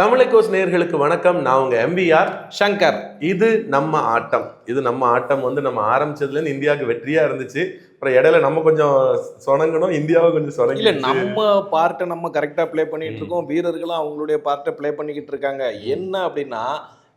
தமிழகோஸ் நேயர்களுக்கு வணக்கம். நான் உங்க எம்பிஆர் சங்கர். இது நம்ம ஆட்டம். இது நம்ம ஆட்டம் வந்து நம்ம ஆரம்பிச்சதுலேருந்து இந்தியாவுக்கு வெற்றியா இருந்துச்சு. அப்புறம் இடையில நம்ம கொஞ்சம் சொனங்கணும் இந்தியாவை கொஞ்சம் இல்ல சொனங்கி நம்ம பார்ட்டை நம்ம கரெக்டா ப்ளே பண்ணிட்டு இருக்கோம். வீரர்களும் அவங்களுடைய பார்ட்டை ப்ளே பண்ணிக்கிட்டு இருக்காங்க. என்ன அப்படின்னா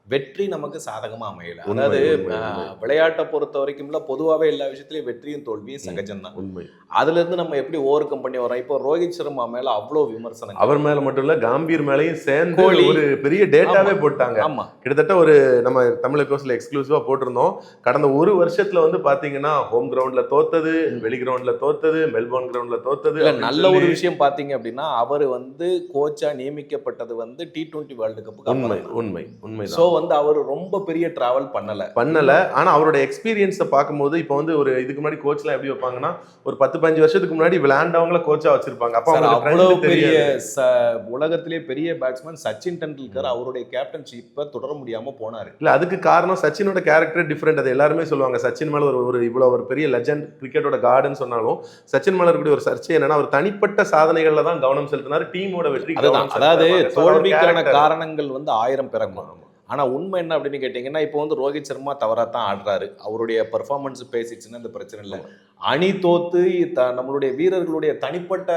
வெற்றி நமக்கு சாதகமா அமையல. உண்மை, அதாவது உண்மை, உண்மை. விளையாட்டை பொறுத்த வரைக்கும்ல பொதுவாகவே எல்லா விஷயத்துலயும் வெற்றியும் தோல்வியும் சகஜம்தான். உண்மை. அதுல இருந்து நம்ம எப்படி ஓவர் கம் பண்ணி வரோம் இப்போ ரோஹித் சர்மா மேல அவ்வளோ விமர்சனம் அவர் மேல மட்டும் இல்ல காம்பீர் மேலயும் சேர்ந்து. ஒரு பெரிய டேட்டாவே. போட்டாங்க. ஆமா. கிட்டத்தட்ட ஒரு நம்ம தமிழ் கோஸ்ல எக்ஸ்க்ளூசிவா போட்டிருந்தோம். கடந்த ஒரு வருஷத்துல வந்து பாத்தீங்கன்னா ஹோம் கிரவுண்ட்ல தோத்தது வெளி கிரவுண்ட்ல தோத்தது மெல்போர்ன் கிரவுண்ட்ல தோத்தது நல்ல ஒரு விஷயம் பாத்தீங்க அப்படின்னா அவர் வந்து கோச்சா நியமிக்கப்பட்டது வந்து டி டுவெண்ட்டி வேர்ல்டு உண்மை கப்புக்கு உண்மை உண்மைதான். ஸோ வந்து அவர் ரொம்ப பெரிய டிராவல் பண்ணல. பண்ணல. ஆனா அவரோட எக்ஸ்பீரியன்ஸை பார்க்கும்போது இப்போ வந்து ஒரு இதுக்கு முன்னாடி கோச்லாம் எப்படி வைப்பாங்கன்னா ஒரு பத்து பதினஞ்சு வருஷத்துக்கு முன்னாடி விளையாண்டவங்கள கோச்சா வச்சிருப்பாங்க. அப்ப அவ்வளவு பெரிய தெரியாது. ச- உலகத்திலே பெரிய பேட்ஸ்மேன் சச்சின் டெண்டுல்கர் அவருடைய கேப்டன்ஷிப்பை தொடர முடியாம போனாரு. இல்ல அதுக்கு காரணம் சச்சினோட கேரக்டர் டிஃப்ரெண்ட் அது எல்லாருமே சொல்லுவாங்க. சச்சின் மேல ஒரு ஒரு இவ்வளவு ஒரு பெரிய லெஜண்ட் கிரிக்கெட்டோட கார்டுன்னு சொன்னாலும் சச்சின் மேல இருக்கக்கூடிய ஒரு சர்ச்சை என்னன்னா அவர் தனிப்பட்ட சாதனைகள்ல தான் கவனம் செலுத்தினார். டீமோட வெற்றி அதாவது தோல்விக்கான காரணங்கள் வந்து ஆயிரம் பிறக்கும் ஆனால் உண்மை என்ன அப்படின்னு கேட்டிங்கன்னா இப்போ வந்து ரோஹித் சர்மா தவறாக தான் ஆடுறாரு. அவருடைய பர்ஃபார்மன்ஸ் பேசிச்சுன்னா இந்த பிரச்சனை இல்லை. அணி தோத்து த- நம்மளுடைய வீரர்களுடைய தனிப்பட்ட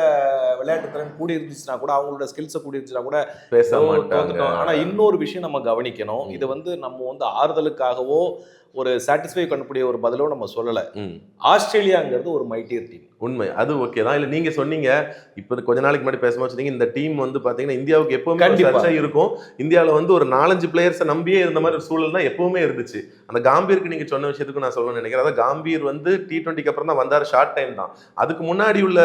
விளையாட்டு திறன் கூடி இருந்துச்சுன்னா கூட அவங்களோட ஸ்கில்ஸை கூடி இருந்துச்சுன்னா கூட பேச மாட்டாங்க. தோத்துட்டோம். ஆனா இன்னொரு விஷயம் நம்ம கவனிக்கணும். இது வந்து நம்ம வந்து ஆறுதலுக்காகவோ ஒரு சாட்டிஸ்ஃபை பண்ணக்கூடிய ஒரு பதிலோ நம்ம சொல்லல. ஆஸ்திரேலியாங்கிறது ஒரு மைட்டியர் டீம் உண்மை. அது ஓகே தான். இல்ல நீங்க சொன்னீங்க இப்ப கொஞ்ச நாளைக்கு முன்னாடி பேசும்போது சொன்னீங்க இந்த டீம் வந்து பாத்தீங்கன்னா இந்தியாவுக்கு எப்பவுமே ஒரு கண்டிப்பா. சர்ச்சை இருக்கும். இந்தியாவுல வந்து ஒரு நாலஞ்சு பிளேயர்ஸை நம்பியே இருந்த மாதிரி ஒரு சூழல் தான் எப்பவுமே இருந்துச்சு. அந்த காம்பீருக்கு நீங்க சொன்ன விஷயத்துக்கு நான் சொல்லணும்னு நினைக்கிறேன். அதாவது காம்பீர் வந்து டி டுவெண்ட்டிக்கு அப்புறம் தான் வந்தார் ஷார்ட் டைம் தான். அதுக்கு முன்னாடி உள்ள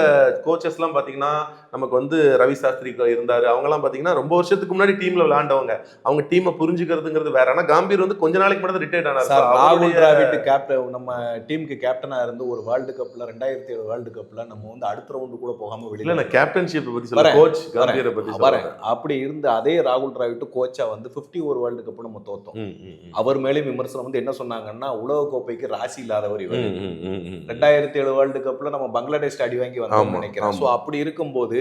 கோச்சஸ் எல்லாம் பாத்தீங்கன்னா நமக்கு வந்து ரவி சாஸ்திரி இருந்தாரு. அவங்க எல்லாம் பாத்தீங்கன்னா ரொம்ப வருஷத்துக்கு முன்னாடி டீம்ல விளையாண்டவங்க. அவங்க டீமை புரிஞ்சுக்கிறதுங்கிறது வேற. ஆனா காம்பீர் வந்து கொஞ்ச நாளைக்கு முன்னாடி ரிட்டையர்ட் ஆனார். ராகுல் டிராவிட் கேப்டன் நம்ம டீமுக்கு கேப்டனா இருந்து ஒரு வேர்ல்டு கப்ல ரெண்டாயிரத்தி ஏழு வேர்ல்டு கப்ல நம்ம வந்து அடுத்த ரவுண்டு கூட போகாம இல்ல வெளியில நான் கேப்டன்ஷிப் பத்தி சொல்ல கோச் காம்பீரை பத்தி வரேன். அப்படி இருந்த அதே ராகுல் டிராவிட் கோச்சா வந்து 50 ஒரு வேர்ல்டு கப் நம்ம தோத்தோம். அவர் மேலே விமர்சனம் வந்து என்ன சொன்னாங்கன்னா உலக கோப்பைக்கு ராசி இல்லாதவர் இவர். ரெண்டாயிரத்தி ஏழு வேர்ல்டு கப்ல நம்ம பங்களாதேஷ் அடி வாங்கி வந்தோம்னு நினைக்கிறேன். ஆமா. ஸோ அப்படி இருக்கும்போது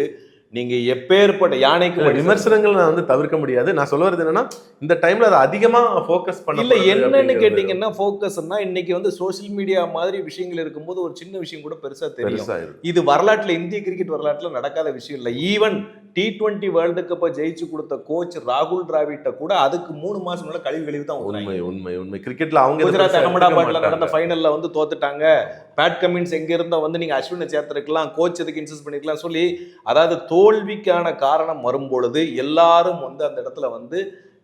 நீங்க எப்பேற்பட்ட யானைக்கு விமர்சனங்கள் நான் வந்து தவிர்க்க முடியாது. நான் சொல்ல வரது என்னன்னா இந்த டைம்ல அதை அதிகமா ஃபோக்கஸ் பண்ண இல்ல என்னன்னு கேட்டீங்கன்னா ஃபோக்கஸ்னா இன்னைக்கு வந்து சோஷியல் மீடியா மாதிரி விஷயங்கள் இருக்கும்போது ஒரு சின்ன விஷயம் கூட பெருசா தெரியும். இது வரலாற்றுல இந்திய கிரிக்கெட் வரலாற்றுல நடக்காத விஷயம் இல்ல. ஈவன் டி டுவெண்ட்டி வேர்ல்டு கப்பை ஜெயிச்சு கொடுத்த கோச் ராகுல் டிராவிட்ட கூட அதுக்கு மூணு மாசம் முன்னாடி கழிவு கழிவு தான் உண்மை. உண்மை உண்மை. கிரிக்கெட்ல அவங்க குஜராத் அகமதாபாத்ல நடந்த. ஃபைனல்ல வந்து தோத்துட்டாங்க. பேட் கமின்ஸ் எங்க இருந்தா வந்து நீங்க அஸ்வினை சேர்த்திருக்கலாம் கோச் எதுக்கு இன்சஸ்ட் பண்ணிருக்கலாம் சொல்லி அதாவது தோல்விக்கான காரணம் வரும்பொழுது எல்லாரும் வந்து அந்த இடத்துல வந்து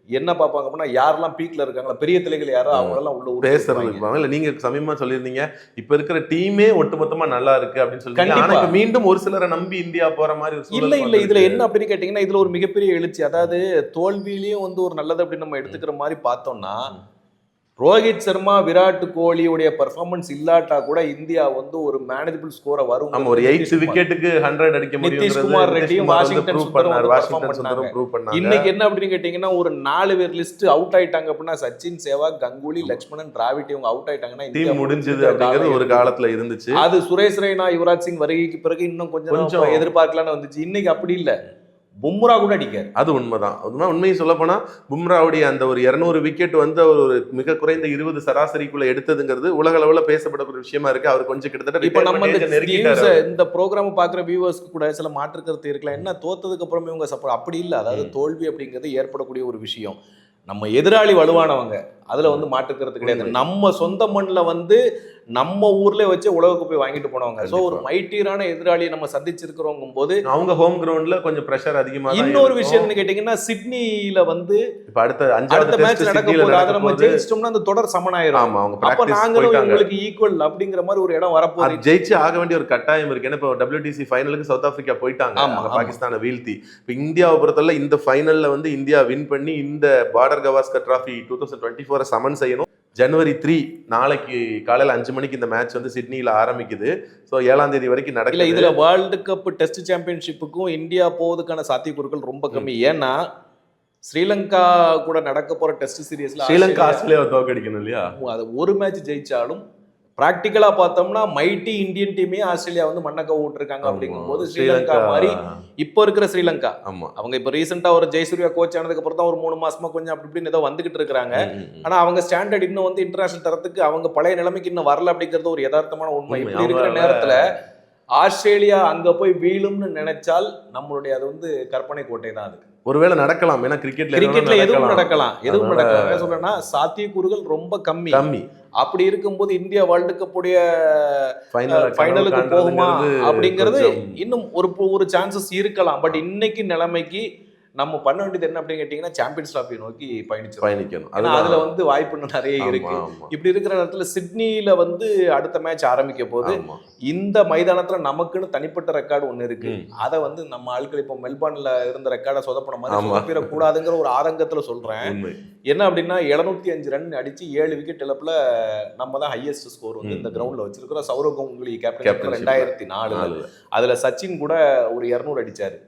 என்ன பார்ப்பாங்க அப்படின்னா யாரெல்லாம் பீக்ல இருக்காங்களா பெரிய தலைகள் யாரோ ஆமா. அவங்க எல்லாம் உள்ள பேசுறது. இருப்பாங்க இல்ல நீங்க சமயமா சொல்லியிருந்தீங்க இப்ப இருக்கிற டீமே ஒட்டுமொத்தமா நல்லா இருக்கு அப்படின்னு சொல்லி மீண்டும் ஒரு சிலரை நம்பி இந்தியா போற மாதிரி இல்ல இல்ல இதுல. என்ன அப்படின்னு கேட்டீங்கன்னா இதுல ஒரு மிகப்பெரிய எழுச்சி அதாவது தோல்வியிலயும் வந்து ஒரு நல்லது அப்படின்னு நம்ம எடுத்துக்கிற மாதிரி பார்த்தோம்னா. ரோஹித் சர்மா விராட் கோலியுடைய பெர்ஃபார்மன்ஸ் இல்லாட்டா கூட இந்தியா வந்து ஒரு மேனேஜபிள் ஸ்கோரை வரும். ஆமா ஒரு எயிட் விக்கெட்டுக்கு ஹண்ட்ரட் அடிக்க முடியும் நிதிஷ்குமார் ரெட்டியும் வாஷிங்டன் இன்னைக்கு என்ன அப்படின்னு கேட்டீங்கன்னா ஒரு நாலு பேர் லிஸ்ட் அவுட் ஆயிட்டாங்க அப்படின்னா சச்சின் சேவாக் கங்குலி லட்சுமணன் டிராவிட் இவங்க அவுட் ஆயிட்டாங்கன்னா டீம் முடிஞ்சது முடிஞ்ச அப்படிங்கிறது ஒரு காலத்துல இருந்துச்சு. அது சுரேஷ் ரெய்னா யுவராஜ் சிங் வருகைக்கு பிறகு இன்னும் கொஞ்சம் கொஞ்சம் கொஞ்சம். எதிர்பார்க்கலாம்னு வந்துச்சு. இன்னைக்கு அப்படி இல்ல. பும்ரா கூட அடிக்காரு அது உண்மைதான். உண்மை உண்மையை சொல்ல போனா பும்ராவுடைய அந்த ஒரு இருநூறு விக்கெட் வந்து அவர் ஒரு மிக குறைந்த இருபது சராசரிக்குள்ள எடுத்ததுங்கிறது உலக அளவுல பேசப்படக்கூடிய விஷயமா இருக்கு. அவர் கொஞ்சம் கிட்டத்தட்ட இப்ப நம்ம இந்த இந்த ப்ரோக்ராம் பாக்குற வியூவர்ஸ்க்கு கூட சில மாற்று கருத்து இருக்கலாம். என்ன தோத்ததுக்கு அப்புறம் இவங்க சப்போர்ட் அப்படி இல்ல. அதாவது. தோல்வி அப்படிங்கிறது ஏற்படக்கூடிய ஒரு விஷயம். நம்ம எதிராளி வலுவானவங்க. அதுல வந்து கருத்து கிடையாது. நம்ம சொந்த மண்ணுல வந்து நம்ம ஊர்ல வச்சு உலகக்கோப்பை வாங்கிட்டு போனவங்க. சோ ஒரு. மைட்டீரான எதிராளியை நம்ம சந்திச்சிருக்கிறோம் போது அவங்க ஹோம் கிரவுண்ட்ல கொஞ்சம் பிரஷர் அதிகமா தான் இன்னொரு இருக்கும். விஷயம் என்ன கேட்டீங்கன்னா சிட்னில வந்து இப்ப அடுத்த அடுத்த அஞ்சாவது மேட்ச் நடக்க போது அதை நம்ம ஜெயிச்சிட்டோம்னா அந்த தொடர் சமனாயிரும். ஆமா அவங்க அப்ப நாங்களும் உங்களுக்கு ஈக்குவல் அப்படிங்கிற மாதிரி ஒரு இடம் வரப்போகுது ஜெயிச்சு ஆக வேண்டிய ஒரு கட்டாயம் இருக்கு. ஏன்னா இப்போ WTC ஃபைனலுக்கு சவுத் ஆப்பிரிக்கா போயிட்டாங்க. ஆமா. பாகிஸ்தானை வீழ்த்தி. இப்போ இந்தியாவை பொறுத்தவரை இந்த ஃபைனல்ல வந்து இந்தியா வின் பண்ணி இந்த Border Gavaskar trophy two thousand twenty ஃபோரை சமன் செய்யணும். ஜனவரி த்ரீ நாளைக்கு காலையில அஞ்சு மணிக்கு இந்த மேட்ச் வந்து சிட்னில ஆரம்பிக்குது. ஸோ ஏழாம் தேதி வரைக்கும் இல்ல நடக்குது. இதுல வேர்ல்டு கப் டெஸ்ட் சாம்பியன்ஷிப்புக்கும் இந்தியா போவதுக்கான சாத்தியக்கூறுகள் ரொம்ப கம்மி. ஏன்னா ஸ்ரீலங்கா கூட நடக்க போற டெஸ்ட் சீரியஸ்ல ஸ்ரீலங்கா ஆஸ்திரேலியாவை தோக்கடிக்கணும் இல்லையா? அது ஒரு மேட்ச் ஜெயிச்சாலும் பிராக்டிக்கலா பார்த்தோம்னா மைட்டி இந்தியன் டீமே ஆஸ்திரேலியா வந்து மண்ணக்க விட்டுருக்காங்க அப்படிங்கும்போது ஸ்ரீலங்கா மாதிரி இப்போ இருக்கிற ஸ்ரீலங்கா. ஆமா. அவங்க இப்போ ரீசெண்டா ஒரு ஜெயசூர்யா கோச் ஆனதுக்கு அப்புறம் தான் ஒரு மூணு மாசமா கொஞ்சம் அப்படி இப்படின்னு ஏதோ வந்துகிட்டு ம். ஆனா அவங்க ஸ்டாண்டர்ட் இன்னும் வந்து இன்டர்நேஷனல் தரத்துக்கு அவங்க பழைய நிலைமைக்கு இன்னும் வரல அப்படிங்கிறது ஒரு யதார்த்தமான உண்மை. இப்படி இருக்கிற நேரத்துல ஆஸ்திரேலியா அங்க போய் வீழும்னு நினைச்சால் நம்மளுடைய அது வந்து கற்பனை கோட்டை தான் அது. ஒருவேளை நடக்கலாம். ஏன்னா கிரிக்கெட்ல கிரிக்கெட்ல எதுவும் நடக்கலாம். எதுவும் நடக்கலாம். சொல்றேன்னா சாத்தியக்கூறுகள் ரொம்ப கம்மி. கம்மி. அப்படி இருக்கும்போது இந்தியா வேர்ல்டு கப்புடைய ஃபைனல் ஃபைனலுக்கு போகுமா அப்படிங்கிறது இன்னும் ஒரு ஒரு சான்சஸ் இருக்கலாம். பட் இன்னைக்கு நிலைமைக்கு நம்ம பண்ண வேண்டியது என்ன அப்படின்னு கேட்டீங்கன்னா சாம்பியன்ஸ் டிராஃபி நோக்கி பயணிச்சிருக்கோம் பயணிக்கணும். அதுல வந்து வாய்ப்பு நிறைய இருக்கு இப்படி இருக்கிற இடத்துல சிட்னில வந்து அடுத்த மேட்ச் ஆரம்பிக்க போது. இந்த மைதானத்துல நமக்குன்னு தனிப்பட்ட ரெக்கார்டு ஒண்ணு இருக்கு. அதை வந்து நம்ம ஆட்கள் இப்போ மெல்பர்ன்ல இருந்த ரெக்கார்டை சொதப்பன மாதிரி. சொதப்பிடக்கூடாதுங்கிற ஒரு ஆதங்கத்துல சொல்றேன் என்ன அப்படின்னா 705 அஞ்சு ரன் அடிச்சு ஏழு விக்கெட் இழப்புல நம்ம தான் ஹையஸ்ட் ஸ்கோர் வந்து. இந்த கிரவுண்ட்ல வச்சிருக்கிறோம் சௌரவ் கங்குலி கேப்டன். ரெண்டாயிரத்தி நாலு. அதுல சச்சின் கூட ஒரு இரநூறு அடிச்சாரு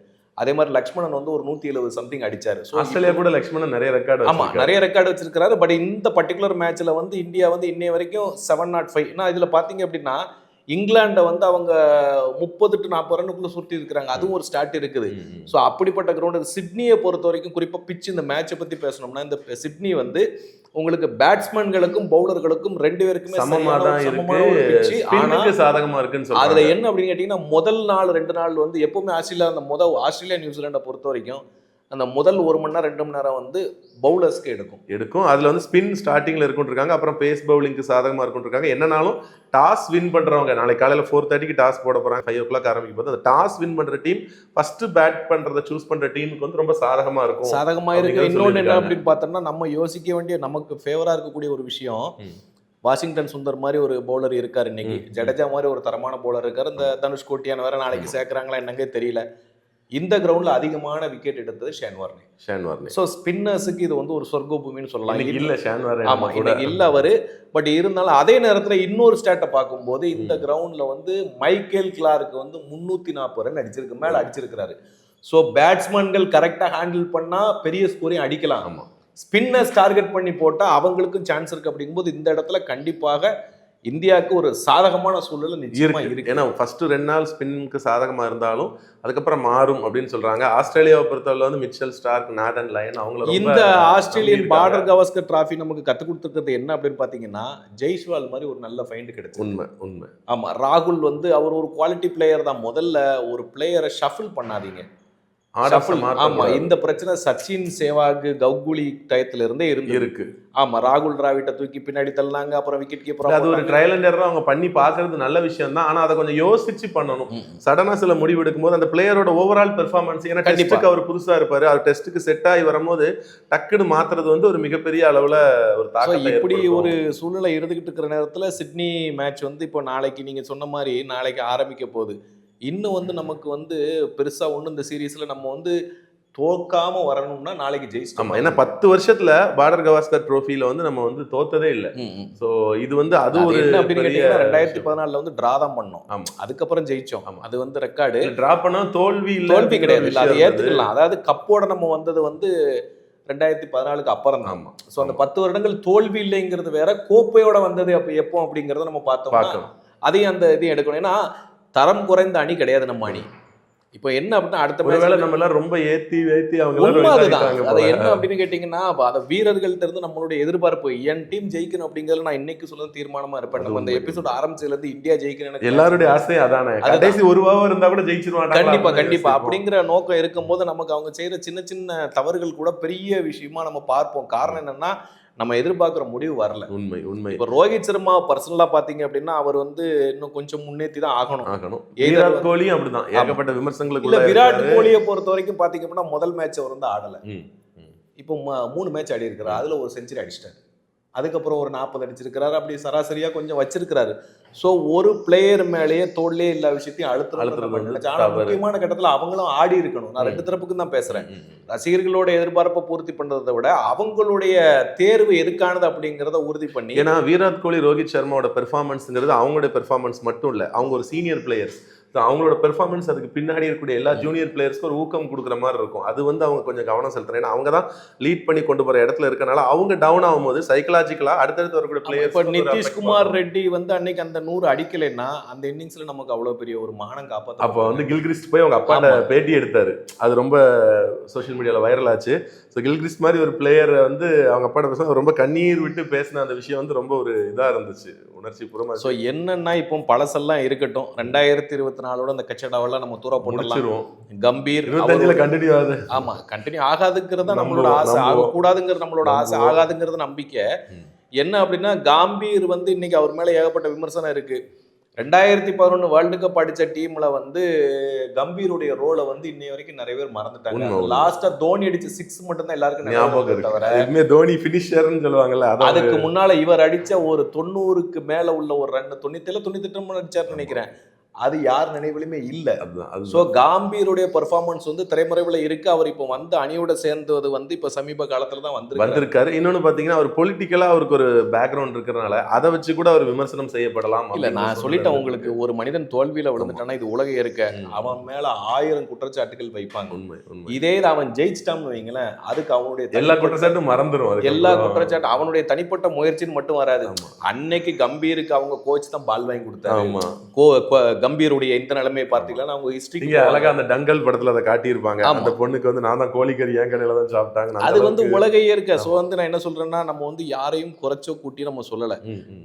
அதே மாதிரி லக்ஷ்மணன் வந்து ஒரு நூத்தி எழுபது சம்திங் அடிச்சாரு. ஆஸ்திரேலியா கூட லக்ஷ்மணன் நிறைய ரெக்கார்டு ஆமா நிறைய ரெக்கார்டு வச்சிருக்காரு. பட் இந்த பர்டிகுலர் மேட்ச்ல வந்து இந்தியா வந்து இன்னைய வரைக்கும் செவன் நாட் ஃபைவ் ஏன்னா இதுல பாத்தீங்க அப்படின்னா இங்கிலாண்டை வந்து அவங்க முப்பது டு நாற்பது ரன்னுக்குள்ள சுருட்டி இருக்கிறாங்க. அதுவும் ஒரு ஸ்டார்ட் இருக்குது. ஸோ அப்படிப்பட்ட கிரவுண்ட் சிட்னியை பொறுத்த வரைக்கும் குறிப்பாக பிச் இந்த மேட்சை பற்றி பேசணும்னா இந்த சிட்னி வந்து உங்களுக்கு பேட்ஸ்மேன்களுக்கும் பவுலர்களுக்கும் ரெண்டு பேருக்குமே சமமா சரியான தான் இருக்கு. சமமான ஒரு pitch. ஆனா ஸ்பின்னுக்கு சாதகமா இருக்குன்னு அதுல என்ன அப்படின்னு கேட்டீங்கன்னா முதல் நாள் ரெண்டு நாள் வந்து எப்பவுமே ஆஸ்திரேலியா அந்த முதல் ஆஸ்திரேலியா நியூசிலாண்டை பொறுத்த வரைக்கும் அந்த முதல் ஒரு மணி நேரம் ரெண்டு மணி நேரம் வந்து பவுலர்ஸ்க்கு எடுக்கும். எடுக்கும். அதுல வந்து ஸ்பின் ஸ்டார்டிங்ல இருக்கும் இருக்காங்க அப்புறம் பேஸ் பவுலிங்க்கு சாதகமா இருக்கும் இருக்காங்க என்னனாலும் டாஸ் வின் பண்றவங்க நாளைக்கு காலையில ஃபோர் தேர்ட்டிக்கு டாஸ் போட போறாங்க. ஃபைவ் ஓ கிளாக் ஆரம்பிக்கும் போது அந்த டாஸ் வின் பண்ற டீம் ஃபர்ஸ்ட் பேட் பண்றத சூஸ் பண்ற டீமுக்கு வந்து ரொம்ப சாதகமா இருக்கும். சாதகமா இருக்கு. இன்னொன்னு என்ன. அப்படின்னு பார்த்தோம்னா நம்ம யோசிக்க வேண்டிய நமக்கு ஃபேவரா இருக்கக்கூடிய ஒரு விஷயம். வாஷிங்டன் சுந்தர் மாதிரி ஒரு பவுலர் இருக்காரு இன்னைக்கு. ஜடேஜா மாதிரி ஒரு தரமான பவுலர் இருக்காரு. இந்த தனுஷ் கோட்டியான் வேற நாளைக்கு சேர்க்கறாங்களா என்னங்க தெரியல. இந்த கிரவுண்ட்ல அதிகமான விக்கெட் எடுத்தது Shane Warne. Shane Warne. So ஸ்பின்னர்ஸுக்கு இது வந்து ஒரு சொர்க்க பூமின்னு சொல்லலாம் இல்ல. ஷேன் வார்னே ஆமா நம்ம கூட. இன்னைக்கு இல்ல அவரு. பட் இருந்தாலும் அதே நேரத்துல இன்னொரு ஸ்டாட்டை பார்க்கும்போது இந்த கிரவுண்ட்ல வந்து மைக்கேல் கிளார்க் வந்து முன்னூத்தி நாற்பது ரன் அடிச்சிருக்கு. மேல அடிச்சிருக்கிறாரு. ஸோ பேட்ஸ்மேன்கள் கரெக்டா ஹேண்டில் பண்ணா பெரிய ஸ்கோரையும் அடிக்கலாம். ஆமா. ஸ்பின்னர்ஸ் டார்கெட் பண்ணி போட்டா அவங்களுக்கும் சான்ஸ் இருக்கு அப்படிங்கும்போது இந்த இடத்துல கண்டிப்பாக இந்தியாவுக்கு ஒரு சாதகமான சூழல் நிச்சயமா இருக்கு. ஏன்னா ஃபர்ஸ்ட் ரெண்டு நாள் ஸ்பின்னுக்கு சாதகமா இருந்தாலும் அதுக்கப்புறம் மாறும் அப்படின்னு சொல்றாங்க. ஆஸ்திரேலியாவை பொறுத்தவரை வந்து மிச்சல் ஸ்டார்க் நாடன் லயன் அவங்கள இந்த ஆஸ்திரேலியன். பார்டர் கவாஸ்கர் டிராஃபி நமக்கு கத்து கொடுத்துருக்கிறது என்ன அப்படின்னு பாத்தீங்கன்னா ஜெய்ஸ்வால் மாதிரி ஒரு நல்ல ஃபைண்ட் கிடைச்சு உண்மை உண்மை. ஆமா ராகுல் வந்து அவர் ஒரு குவாலிட்டி பிளேயர் தான். முதல்ல ஒரு பிளேயரை ஷஃபிள் பண்ணாதீங்க. ஆமா. இந்த பிரச்சனை சச்சின் சேவாக் கவுகுலி டயத்துல இருந்தே இருந்து இருக்கு. ஆமா ராகுல் டிராவிட்டை தூக்கி பின்னாடி தள்ளாங்க அப்புறம் விக்கெட் கீப்பர் அது ஒரு ட்ரையல் அண்ட் எரர் அவங்க பண்ணி பாக்குறது நல்ல விஷயம் தான் ஆனா அதை கொஞ்சம் யோசிச்சு பண்ணணும். சடனா சில முடிவு எடுக்கும்போது அந்த பிளேயரோட ஓவரால் பெர்ஃபார்மன்ஸ் ஏன்னா. டெஸ்ட்டுக்கு அவர் புதுசா இருப்பாரு. அவர் டெஸ்ட்டுக்கு செட் ஆகி வரும்போது டக்குன்னு மாத்துறது வந்து ஒரு மிகப்பெரிய அளவுல ஒரு ஸோ தாக்கத்தை இப்படி. ஒரு சூழ்நிலை இருந்துகிட்டு இருக்கிற நேரத்துல சிட்னி மேட்ச் வந்து இப்போ நாளைக்கு நீங்க சொன்ன மாதிரி நாளைக்கு ஆரம்பிக்க போகுது. இன்னும் வந்து நமக்கு வந்து பெருசா ஒண்ணு இந்த சீரீஸ்ல நம்ம வந்து தோக்காம வரணும்னா நாளைக்கு ஆமா ஜெயிச்சிட்டோம் ஏன்னா பத்து வருஷத்துல பார்டர் கவாஸ்கர் ட்ரோஃபில வந்து நம்ம வந்து தோத்ததே இல்ல. சோ இது வந்து அது ஒரு ரெண்டாயிரத்தி. பதினாலுல வந்து டிரா தான் பண்ணோம். ஆமா. அதுக்கப்புறம் ஜெயிச்சோம். ஆமா. அது வந்து ரெக்கார்டு drop பண்ணா தோல்வி இல்ல தோல்வி கிடையாது. இல்ல அதை. ஏத்துக்கலாம். அதாவது கப்போட நம்ம வந்தது வந்து ரெண்டாயிரத்தி பதினாலுக்கு அப்புறம் தான். ஸோ அந்த பத்து வருடங்கள் தோல்வி இல்லைங்கிறது வேற கோப்பையோட வந்தது அப்ப எப்போ அப்படிங்கறத நம்ம பார்க்கணும். அதையும் அந்த இதையும் எடுக்கணும். ஏன்னா தரம் குறைந்த அணி கிடையாது நம்ம அணி. இப்போ என்ன அப்படின்னா அடுத்த match நம்ம எல்லாம் ரொம்ப ஏத்தி ஏத்தி அவங்க அதுதான். அது. என்ன அப்படின்னு கேட்டீங்கன்னா அந்த வீரர்கள்ட்ட இருந்து நம்மளுடைய எதிர்பார்ப்பு என் டீம் ஜெயிக்கணும் அப்படிங்கறதுல நான் இன்னைக்கு சொல்ல தீர்மானமா இருப்பேன். நம்ம அந்த உண்மை. எபிசோட் ஆரம்பிச்சதுல இருந்து இந்தியா ஜெயிக்கணும் எல்லாருடைய ஆசையும் அதானே. கடைசி ஒரு ஓவர் இருந்தா கூட ஜெயிச்சிருவாங்க கண்டிப்பா கண்டிப்பா. அப்படிங்கிற நோக்கம் இருக்கும்போது நமக்கு அவங்க செய்யற சின்ன சின்ன தவறுகள் கூட பெரிய விஷயமா நம்ம பார்ப்போம். காரணம் என்னன்னா நம்ம எதிர்பார்க்குற முடிவு வரல. உண்மை உண்மை. இப்போ ரோஹித் சர்மா பர்சனலா பாத்தீங்க அப்படின்னா அவர் வந்து இன்னும் கொஞ்சம் முன்னேற்றி தான் ஆகணும். ஆகணும். விராட் கோலியும் அப்படிதான். ஏகப்பட்ட இல்ல விமர்சனங்களுக்குள்ள விராட். கோலியை பொறுத்த வரைக்கும் பாத்தீங்க அப்படின்னா முதல் மேட்ச் அவர் வந்து ஆடல. இப்போ மூணு மேட்ச் ஆடி இருக்கிறார். அதுல ஒரு செஞ்சுரி அடிச்சிட்டாரு. அதுக்கப்புறம் ஒரு நாற்பது அடிச்சிருக்கிறாரு. அப்படி சராசரியா கொஞ்சம் வச்சிருக்கிறாரு. சோ ஒரு பிளேயர் மேலேயே தோல்லே எல்லா விஷயத்தையும் அழுத்துறது அழுத்தம் வந்து ஆனா தவறு. முக்கியமான கட்டத்துல அவங்களும் ஆடி இருக்கணும். நான் ரெண்டு தரப்புக்கும் தான் ம். ரசிகர்களோட எதிர்பார்ப்பை பூர்த்தி பண்றதை விட அவங்களுடைய தேர்வு எதுக்கானது அப்படிங்கறத உறுதி பண்ணி ஏன்னா விராட் கோலி ரோஹித் சர்மாவோட பெர்ஃபார்மன்ஸ்ங்கிறது அவங்களுடைய பெர்ஃபார்மன்ஸ் மட்டும் இல்ல. அவங்க ஒரு சீனியர் பிளேயர்ஸ் ஸோ அவங்களோட பெர்ஃபார்மன்ஸ் அதுக்கு பின்னாடி இருக்கக்கூடிய எல்லா ஜூனியர் பிளேயர்ஸ்க்கும் ஒரு ஊக்கம் கொடுக்குற மாதிரி இருக்கும். அது வந்து அவங்க கொஞ்சம் கவனம் செலுத்துறேன். ஏன்னா அவங்க தான் லீட் பண்ணி கொண்டு போற இடத்துல இருக்கனால அவங்க டவுன் ஆகும்போது சைக்கலாஜிக்கலா அடுத்தடுத்து வரக்கூடிய இப்ப பிளேயர்ஸ் நிதிஷ்குமார் ரெட்டி வந்து அன்னைக்கு அந்த நூறு அடிக்கலைன்னா அந்த இன்னிங்ஸ்ல நமக்கு அவ்வளவு பெரிய ஒரு மானம் காப்பாத்த அப்போ வந்து கில்கிரிஸ்ட் போய் அவங்க அப்பாட்ட. பேட்டி எடுத்தாரு. அது ரொம்ப சோஷியல் மீடியால வைரல் ஆச்சு. ஸோ கில்கிரிஸ்ட் மாதிரி ஒரு பிளேயர் வந்து அவங்க அப்பாட்ட பேச ரொம்ப கண்ணீர் விட்டு பேசின அந்த விஷயம் வந்து ரொம்ப ஒரு இதா இருந்துச்சு. உணர்ச்சி பூர்வமா ஸோ என்னன்னா இப்போ பழசெல்லாம் இருக்கட்டும். ரெண்டாயிரத்தி இருபத்தி நாலோட அந்த கச்சடாவெல்லாம் நம்ம தூர போட்டுடலாம் முடிச்சிருவோம் கம்பீர் இருபத்தஞ்சுல கண்டினியூ ஆகுது ஆமா கண்டினியூ ஆகாதுங்கிறது நம்மளோட ஆசை. ஆகக்கூடாதுங்கிறது நம்மளோட ஆசை. ஆகாதுங்கிறது நம்பிக்கை. என்ன அப்படின்னா காம்பீர் வந்து இன்னைக்கு அவர் மேல ஏகப்பட்ட விமர்சனம் இருக்கு ரெண்டாயிரத்தி பதினொன்று வேர்ல்டு கப் அடிச்ச டீம்ல வந்து கம்பீருடைய ரோலை வந்து இன்னை வரைக்கும் நிறைய பேர் மறந்துட்டாங்க உண்மை, உண்மை. லாஸ்டா தோனி அடிச்ச சிக்ஸ் மட்டும் தான் எல்லாருக்கும் ஞாபகம் தவிர தோனி பினிஷர்னு சொல்லுவாங்கல்ல அதுக்கு முன்னால இவர் அடிச்ச ஒரு தொண்ணூறுக்கு மேல உள்ள ஒரு ரன் தொண்ணூத்தேழு தொண்ணூத்தி எட்டு அடிச்சாருன்னு நினைக்கிறேன் அது யார் நினைவிலுமே இல்ல. ஸோ காம்பீருடைய பெர்ஃபார்மன்ஸ் வந்து திரைமறைவில் இருக்கு. அவர் இப்போ வந்து அணியோட சேர்ந்தது வந்து இப்போ சமீப காலத்துல தான் வந்து வந்திருக்காரு. இன்னொன்னு பாத்தீங்கன்னா அவர் பொலிட்டிக்கலா அவருக்கு ஒரு பேக்ரவுண்ட் இருக்கிறனால அதை வச்சு கூட அவர் விமர்சனம் செய்யப்படலாம் இல்ல நான் சொல்லிட்டேன். உங்களுக்கு ஒரு மனிதன் தோல்வியில விழுந்துட்டானா இது உலக இருக்க. அவன் மேல ஆயிரம் குற்றச்சாட்டுகள் வைப்பாங்க. உண்மை உண்மை. இதே அவன் ஜெயிச்சிட்டான்னு வைங்களேன் அதுக்கு அவனுடைய எல்லா குற்றச்சாட்டும் மறந்துடும் எல்லா அப்புறம். குற்றச்சாட்டு அவனுடைய தனிப்பட்ட முயற்சின்னு மட்டும் வராது. அன்னைக்கு கம்பீருக்கு அவங்க கோச் தான் பால் வாங்கி கொடுத்தாரு. கம்பீருடைய இந்த நிலைமையை பார்த்தீங்களா? அவங்க ஹிஸ்டரி அழகா அந்த டங்கல் படத்துல அதை காட்டியிருப்பாங்க. அந்த பொண்ணுக்கு வந்து நான் தான் கோழிக்கறி ஏன் கடையில தான் சாப்பிட்டாங்க. அது வந்து அளவுக்கு- உலக இயற்கை ஸோ வந்து நான் என்ன சொல்றேன்னா நம்ம வந்து யாரையும் குறைச்சோ கூட்டி நம்ம சொல்லல.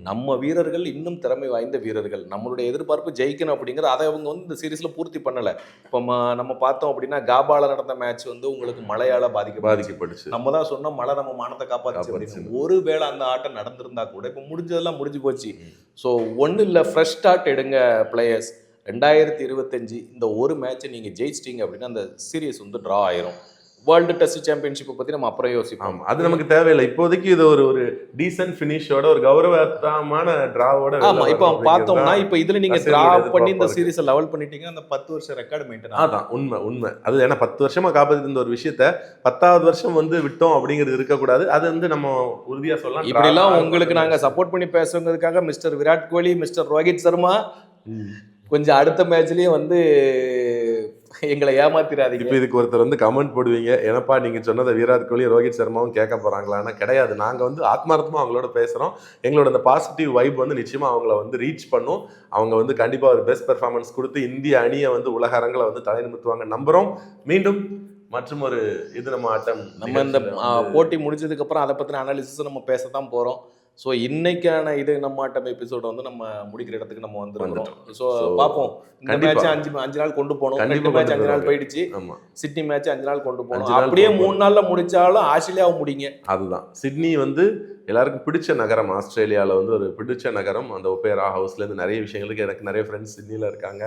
நம்ம வீரர்கள் இன்னும் திறமை வாய்ந்த வீரர்கள். நம்மளுடைய எதிர்பார்ப்பு ஜெயிக்கணும் அப்படிங்கிற அதை அவங்க வந்து இந்த சீரீஸ்ல பூர்த்தி பண்ணல. இப்போ நம்ம பார்த்தோம் அப்படின்னா காபால நடந்த மேட்ச் வந்து உங்களுக்கு மழையால பாதிக்க பாதிக்கப்பட்டுச்சு. நம்ம தான் சொன்னோம் மழை நம்ம மானத்தை. அப்படின்னு. ஒருவேளை அந்த ஆட்டம் நடந்திருந்தா கூட இப்போ முடிஞ்சதெல்லாம் முடிஞ்சு போச்சு. ஸோ ஒன்றும் இல்லை ஃப்ரெஷ் ஸ்டார்ட் எடுங்க பிளேயர்ஸ் ரெண்டாயிரத்தி இருபத்தஞ்சி இந்த ஒரு மேட்சை நீங்கள் ஜெயிச்சிட்டிங்க அப்படின்னா அந்த சீரியஸ் வந்து ட்ரா ஆயிரும். வேர்ல்டு டெஸ்ட் சாம்பியன்ஷிப்பை பற்றி நம்ம அப்புறம் யோசிப்போம். அது நமக்கு தேவையில்லை. இப்போதைக்கு இது ஒரு ஒரு டீசன்ட் ஃபினிஷோட ஒரு கௌரவத்தமான டிராவோட ஆமா இப்போ பார்த்தோம்னா இப்போ இதுல நீங்க ரசிகர்கள் டிரா பண்ணி இந்த. சீரிஸை லெவல் பண்ணிட்டீங்கன்னா அந்த பத்து வருஷம் ரெக்கார்டு மெயின்டைன் அதான் உண்மை உண்மை. அது ஏன்னா பத்து வருஷமா காப்பாத்திட்டு இருந்த ஒரு விஷயத்த பத்தாவது வருஷம் வந்து விட்டோம் அப்படிங்கிறது இருக்கக்கூடாது. அது வந்து நம்ம உறுதியா சொல்லலாம் இப்படி எல்லாம் Draw உங்களுக்கு நாங்க சப்போர்ட் பண்ணி பேசுறதுக்காக மிஸ்டர் விராட் கோலி மிஸ்டர் ரோஹித் சர்மா. கொஞ்சம் அடுத்த மேட்ச்லயும் வந்து எங்களை ஏமாத்திராதீங்க. இப்போ இதுக்கு ஒருத்தர் வந்து கமெண்ட் போடுவீங்க. என்னப்பா நீங்க சொன்னதை விராட் கோலி ரோஹித் சர்மாவும் கேட்க போறாங்களான்னா கிடையாது. நாங்க வந்து ஆத்மார்த்தமா அவங்களோட பேசுறோம். எங்களோட அந்த பாசிட்டிவ் வைப் வந்து நிச்சயமா அவங்கள வந்து ரீச் பண்ணும். அவங்க வந்து கண்டிப்பா ஒரு பெஸ்ட் பெர்ஃபார்மன்ஸ் கொடுத்து இந்திய அணியை வந்து உலக அரங்கில் வந்து தலைநிமித்துவாங்க நம்புறோம். மீண்டும் மற்றும் ஒரு இது நம்ம ஆட்டம் நம்ம இந்த போட்டி முடிஞ்சதுக்கு அப்புறம் அதை பத்தின அனாலிசிஸ் நம்ம பேசத்தான் போறோம். ஸோ இன்னைக்கான இது நம்ம ஆட்டம் எபிசோட வந்து நம்ம முடிக்கிற இடத்துக்கு நம்ம வந்துருக்கோம். ஸோ பார்ப்போம். இந்த. மேட்ச் அஞ்சு அஞ்சு நாள் கொண்டு கண்டிப்பா ரெண்டு மேட்ச் அஞ்சு நாள். போயிடுச்சு. சிட்னி மேட்ச் அஞ்சு நாள் கொண்டு நாள் அப்படியே மூணு நாள்ல முடிச்சாலும் ஆஸ்திரேலியாவை முடிங்க. அதுதான். சிட்னி வந்து எல்லாருக்கும் பிடிச்ச நகரம் ஆஸ்திரேலியாவில் வந்து ஒரு பிடிச்ச நகரம். அந்த ஒப்பேரா ஹவுஸ்லேருந்து நிறைய விஷயங்களுக்கு எனக்கு நிறைய ஃப்ரெண்ட்ஸ் சிட்னியில் இருக்காங்க.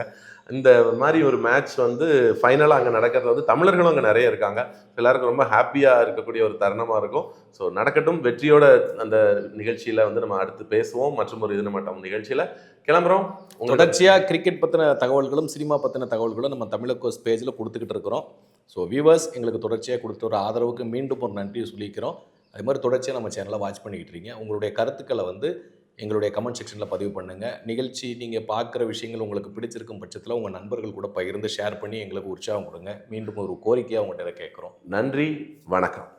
இந்த மாதிரி ஒரு மேட்ச் வந்து ஃபைனலாக அங்கே நடக்கிறது வந்து தமிழர்களும் அங்கே நிறைய இருக்காங்க. எல்லாருக்கும் ரொம்ப ஹாப்பியாக இருக்கக்கூடிய ஒரு தருணமாக இருக்கும். ஸோ நடக்கட்டும். வெற்றியோட அந்த நிகழ்ச்சியில் வந்து நம்ம அடுத்து பேசுவோம். மற்றும் ஒரு இது நம்ம நிகழ்ச்சியில் கிளம்புறோம். தொடர்ச்சியாக கிரிக்கெட் பற்றின தகவல்களும் சினிமா பற்றின தகவல்களும் நம்ம தமிழக்கோஸ் பேஜில் கொடுத்துக்கிட்டு இருக்கிறோம். ஸோ வியூவர்ஸ் எங்களுக்கு தொடர்ச்சியாக கொடுத்த ஒரு ஆதரவுக்கு மீண்டும் ஒரு நன்றி சொல்லிக்கிறோம். அதே மாதிரி தொடர்ச்சியாக நம்ம சேனலை வாட்ச் பண்ணிக்கிட்டு இருக்கீங்க. உங்களுடைய கருத்துக்களை வந்து எங்களுடைய கமெண்ட் செக்ஷனில் பதிவு பண்ணுங்கள் நிகழ்ச்சி நீங்கள் பார்க்குற விஷயங்கள் உங்களுக்கு பிடிச்சிருக்கும் பட்சத்தில் உங்கள் நண்பர்கள் கூட பகிர்ந்து ஷேர் பண்ணி எங்களுக்கு உற்சாகம் கொடுங்க. மீண்டும் ஒரு கோரிக்கையாக உங்கள்கிட்ட கேட்குறோம். நன்றி வணக்கம்.